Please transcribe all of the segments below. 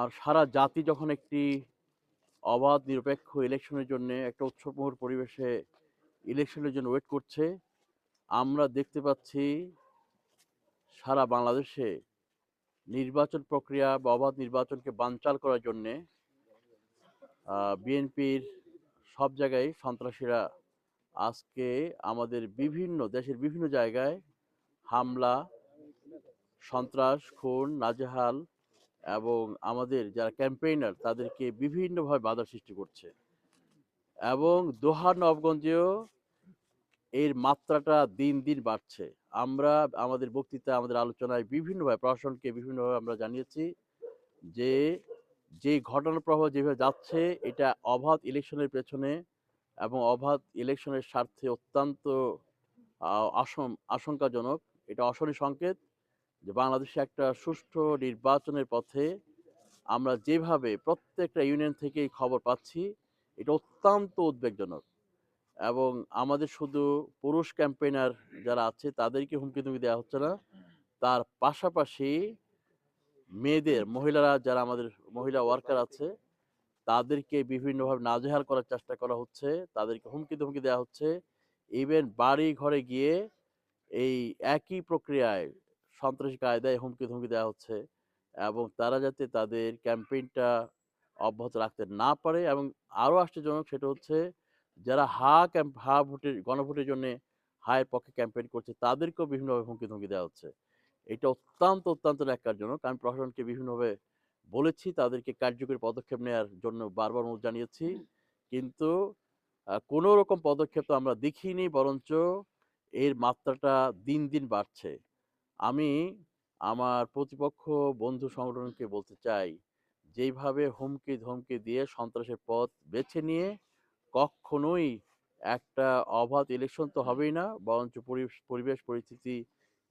আর সারা জাতি যখন একটি অবাধ, নিরপেক্ষ ইলেকশনের জন্য, একটা উৎসবমুখর পরিবেশে ইলেকশনের জন্য ওয়েট করছে, আমরা দেখতে পাচ্ছি সারা বাংলাদেশে নির্বাচন প্রক্রিয়া বা অবাধ নির্বাচনকে বানচাল করার জন্যে বিএনপির সব জায়গায় সন্ত্রাসীরা আজকে আমাদের বিভিন্ন, দেশের বিভিন্ন জায়গায় হামলা, সন্ত্রাস, খুন, নাজেহাল এবং আমাদের যারা ক্যাম্পেইনার তাদেরকে বিভিন্নভাবে বাধা সৃষ্টি করছে। এবং দোহা নবগঞ্জেও এর মাত্রাটা দিন দিন বাড়ছে। আমরা আমাদের বক্তৃতা আমাদের আলোচনায় বিভিন্নভাবে, প্রশাসনকে বিভিন্নভাবে আমরা জানিয়েছি যে যে ঘটনার প্রবাহ যেভাবে যাচ্ছে, এটা অবাধ ইলেকশনের পেছনে এবং অবাধ ইলেকশনের স্বার্থে অত্যন্ত আশঙ্কাজনক। এটা অশনি সংকেত। যে বাংলাদেশে একটা সুষ্ঠু নির্বাচনের পথে আমরা যেভাবে প্রত্যেকটা ইউনিয়ন থেকেই খবর পাচ্ছি, এটা অত্যন্ত উদ্বেগজনক। এবং আমাদের শুধু পুরুষ ক্যাম্পেইনার যারা আছে, তাদেরকে হুমকি তুমকি দেওয়া হচ্ছে না। তার পাশাপাশি মেয়েদের, মহিলারা যারা আমাদের মহিলা ওয়ার্কার আছে, তাদেরকে বিভিন্নভাবে নাজেহাল করার চেষ্টা করা হচ্ছে, তাদেরকে হুমকি ধমকি দেওয়া হচ্ছে। ইভেন বাড়ি ঘরে গিয়ে এই একই প্রক্রিয়ায় সন্ত্রাসী কায়দায় হুমকি ধুমকি দেওয়া হচ্ছে এবং তারা যাতে তাদের ক্যাম্পেইনটা অব্যাহত রাখতে না পারে এবং আরও আশ্চর্যজনক সেটা হচ্ছে যারা হা ক্যাম্প, হা ভোটের, গণভোটের জন্য হায়ের পক্ষে ক্যাম্পেইন করছে তাদেরকেও বিভিন্নভাবে হুমকি ধুমকি দেওয়া হচ্ছে। এটা অত্যন্ত অত্যন্ত ন্যাক্কারজনক। আমি প্রশাসনকে বিভিন্নভাবে বলেছি, তাদেরকে কার্যকরী পদক্ষেপ নেওয়ার জন্য বারবার অনুরোধ জানিয়েছি। কিন্তু কোনো রকম পদক্ষেপ তো আমরা দেখিনি বরঞ্চ এর মাত্রাটা দিন দিন বাড়ছে। আমি আমার প্রতিপক্ষ বন্ধু সংগঠনকে বলতে চাই, যেইভাবে হুমকি ধমকি দিয়ে সন্ত্রাসের পথ বেছে নিয়ে কখনোই একটা অবাধ ইলেকশন তো হবেই না, বরঞ্চ পরিবেশ পরিস্থিতি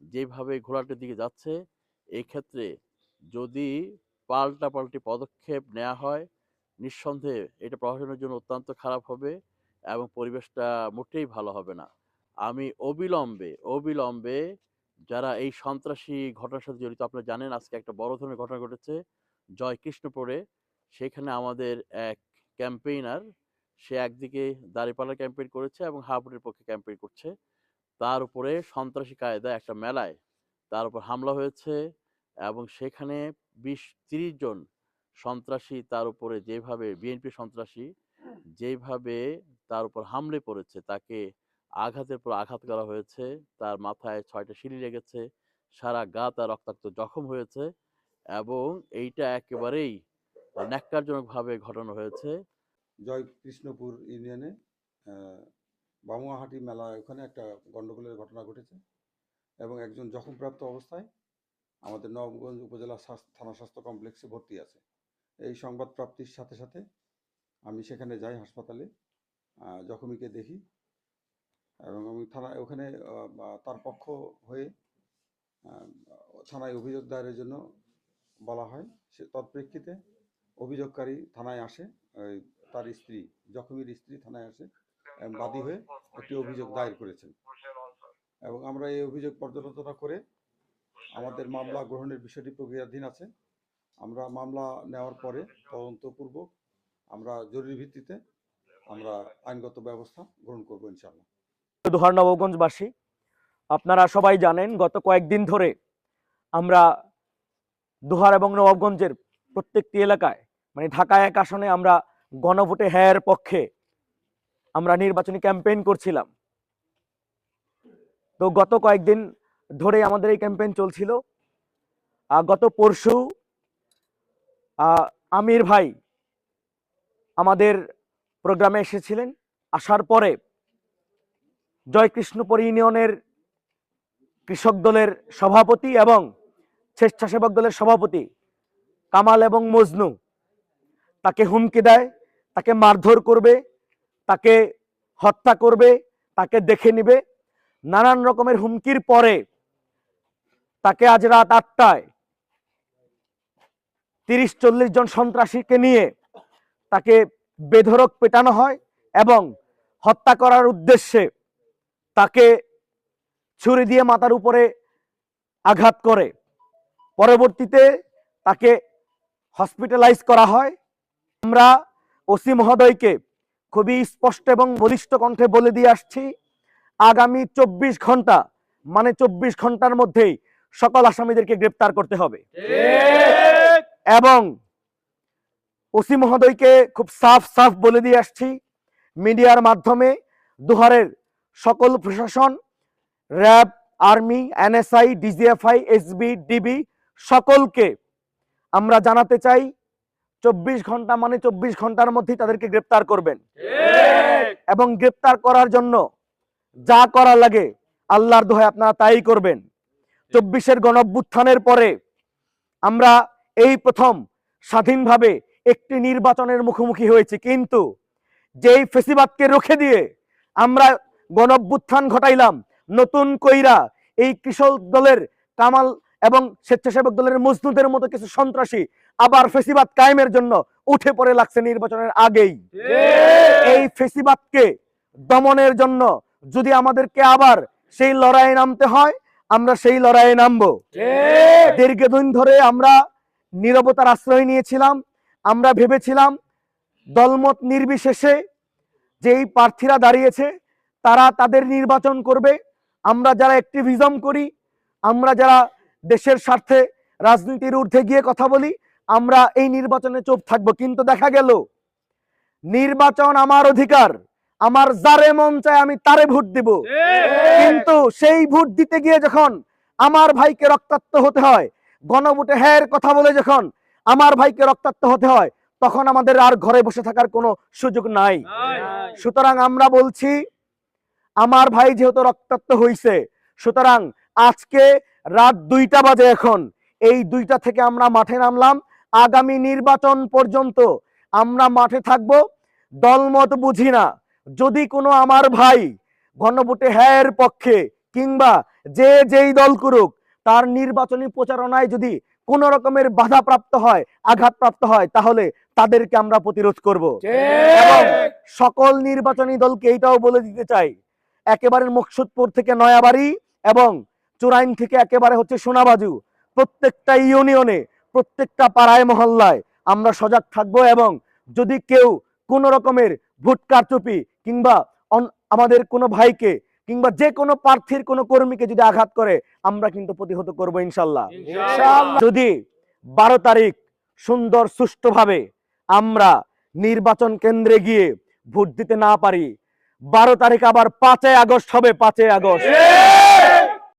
যেভাবে ঘোরাটের দিকে যাচ্ছে এই ক্ষেত্রে যদি পাল্টা পাল্টি পদক্ষেপ নেওয়া হয়, নিঃসন্দেহে এটা প্রশাসনের জন্য অত্যন্ত খারাপ হবে এবং পরিবেশটা মোটেই ভালো হবে না। আমি অবিলম্বে অবিলম্বে যারা এই সন্ত্রাসী ঘটনার সাথে জড়িত, আপনারা জানেন আজকে একটা বড় ধরনের ঘটনা ঘটেছে। জয় কৃষ্ণপুরে সেখানে আমাদের এক ক্যাম্পেইনার, সে একদিকে দাঁড়িপাল্লা ক্যাম্পেইন করেছে এবং হাফুটের পক্ষে ক্যাম্পেইন করছে। তার উপরে সন্ত্রাসী কায়দা একটা মেলায় তার উপর হামলা হয়েছে এবং সেখানে বিশ তিরিশ জন সন্ত্রাসী তার উপরে যেভাবে, বিএনপি সন্ত্রাসী যেভাবে তার উপর হামলে পড়েছে, তাকে আঘাতের পর আঘাত করা হয়েছে। তার মাথায় ছয়টা সিঁড়ি লেগেছে। সারা গা তার রক্তাক্ত জখম হয়েছে এবং এইটা একেবারেই ন্যাক্কারজনকভাবে ঘটানো হয়েছে। জয় কৃষ্ণপুর ইউনিয়নে বামুয়াহাটি মেলা ওখানে একটা গণ্ডগোলের ঘটনা ঘটেছে এবং একজন জখমপ্রাপ্ত অবস্থায় আমাদের নবগঞ্জ উপজেলা থানা স্বাস্থ্য কমপ্লেক্সে ভর্তি আছে। এই সংবাদ প্রাপ্তির সাথে সাথে আমি সেখানে যাই হাসপাতালে জখমীকে দেখি। এবং আমি থানায় ওখানে তার পক্ষ হয়ে থানায় অভিযোগ দায়েরের জন্য বলা হয়। সে তৎপ্রেক্ষিতে অভিযোগকারী থানায় আসে তার স্ত্রী, জখমীর স্ত্রী থানায় আসে বাদী হয়ে একটি অভিযোগ দায়ের করেছেন। এবং আমরা এই অভিযোগ পর্যালোচনা করে আমাদের মামলা গ্রহণের বিষয়টি প্রক্রিয়াধীন আছে। আমরা মামলা নেওয়ার পরে তদন্তপূর্বক আমরা জরুরি ভিত্তিতে আমরা আইনগত ব্যবস্থা গ্রহণ করব ইনশাআল্লাহ। দোহার নবগঞ্জবাসী, আপনারা সবাই জানেন গত কয়েকদিন ধরে আমরা দোহার এবং নবাবগঞ্জের প্রত্যেকটি এলাকায় মানে ঢাকা এক আসনে আমরা গণভোটে হ্যায়ের পক্ষে আমরা নির্বাচনী ক্যাম্পেইন করছিলাম। তো গত কয়েকদিন ধরে আমাদের এই ক্যাম্পেইন চলছিল। গত পরশু আমির ভাই আমাদের প্রোগ্রামে এসেছিলেন। আসার পরে জয়কৃষ্ণপুর ইউনিয়নের কৃষক দলের সভাপতি এবং স্বেচ্ছাসেবক দলের সভাপতি কামাল এবং মজনু। তাকে হুমকি দেয়, তাকে মারধর করবে, তাকে হত্যা করবে, তাকে দেখে নিবে। নানান রকমের হুমকির পরে তাকে আজ রাত আটটায় তিরিশ চল্লিশ জন সন্ত্রাসীকে নিয়ে তাকে বেধরক পেটানো হয় এবং হত্যা করার উদ্দেশ্যে তাকে ছুরি দিয়ে মাথার উপরে আঘাত করে। পরবর্তীতে তাকে হসপিটালাইজ করা হয়। আমরা ওসি মহোদয়কে খুবই স্পষ্ট এবং বলিষ্ঠ কণ্ঠে বলে দিয়ে আসছি, আগামী চব্বিশ ঘণ্টা মানে চব্বিশ ঘণ্টার মধ্যেই সকল আসামিদেরকে গ্রেপ্তার করতে হবে। এবং ওসি মহোদয়কে খুব সাফ সাফ বলে দিয়ে আসছি, মিডিয়ার মাধ্যমে দুহারের সকল প্রশাসন RAB army NSI DGFI SB DB সকলকে আমরা জানাতে চাই চব্বিশ ঘণ্টা মানে চব্বিশ ঘণ্টার মধ্যেই তাদেরকে গ্রেপ্তার করবেন। এবং গ্রেপ্তার করার জন্য যা করা লাগে আল্লাহর দোহায় আপনারা তাই করবেন। চব্বিশের গণভ্যুত্থানের পরে আমরা এই প্রথম স্বাধীনভাবে একটি নির্বাচনের মুখোমুখি হয়েছি। কিন্তু যেই ফেসিবাদকে রুখে দিয়ে আমরা গণঅভ্যুত্থান ঘটাইলাম। নতুন কইরা এই কৃষক দলের কামাল এবং স্বেচ্ছাসেবক দলের মজনুদের মতো কিছু সন্ত্রাসী আবার ফেসিবাদ কায়েমের জন্য উঠে পড়ে লাগছে নির্বাচনের আগেই। এই ফেসিবাদকে দমনের জন্য যদি আমাদেরকে আবার সেই লড়াইয়ে নামতে হয় আমরা সেই লড়াইয়ে নামবো। দীর্ঘদিন ধরে আমরা নীরবতার আশ্রয় নিয়েছিলাম আমরা ভেবেছিলাম দলমত নির্বিশেষে যেই প্রার্থীরা দাঁড়িয়েছে তারা তাদের নির্বাচন করবে। আমরা যারা অ্যাক্টিভিজম করি আমরা যারা দেশের স্বার্থে রাজনীতির ঊর্ধ্বে গিয়ে কথা বলি আমরা এই নির্বাচনে চুপ থাকব। কিন্তু দেখা গেল নির্বাচন আমার অধিকার আমার যারে মন চায় আমি তারে ভোট দিব। কিন্তু সেই ভোট দিতে গিয়ে যখন আমার ভাইকে রক্তাক্ত হতে হয় গণভোটে হ্যার কথা বলে যখন আমার ভাইকে রক্তাক্ত হতে হয় তখন আমাদের আর ঘরে বসে থাকার কোনো সুযোগ নাই। সুতরাং আমরা বলছি আমার ভাই যেহেতু রক্তাক্ত হইছে সুতরাং আজকে রাত দুইটা বাজে এখন। এই দুইটা থেকে আমরা মাঠে নামলাম। আগামী নির্বাচন পর্যন্ত আমরা মাঠে থাকব। দলমত বুঝি না। যদি কোনো আমার ভাই গণভোটে হ্যার পক্ষে কিংবা যে যেই দল করুক তার নির্বাচনী প্রচারণায় যদি কোন রকমের বাধা প্রাপ্ত হয় আঘাতপ্রাপ্ত হয় তাহলে তাদেরকে আমরা প্রতিরোধ করব। এবং সকল নির্বাচনী দলকে এইটাও বলে দিতে চাই একেবারে মুকসুদপুর থেকে নয়াবাড়ি এবং চুরাইন থেকে একেবারে হচ্ছে সোনাবাজু। প্রত্যেকটা ইউনিয়নে প্রত্যেকটা পাড়ায় মহল্লায় আমরা সজাগ থাকব এবং যদি কেউ কোনো রকমের ভোট কারচুপি কিংবা আমাদের কোনো ভাইকে কিংবা যে কোনো প্রার্থীর কোনো কর্মীকে যদি আঘাত করে আমরা কিন্তু প্রতিহত করব ইনশাল্লাহ। যদি বারো তারিখ সুন্দর সুষ্ঠুভাবে আমরা নির্বাচন কেন্দ্রে গিয়ে ভোট দিতে না পারি বারো তারিখ আবার পাঁচই আগস্ট হবে পাঁচই আগস্ট।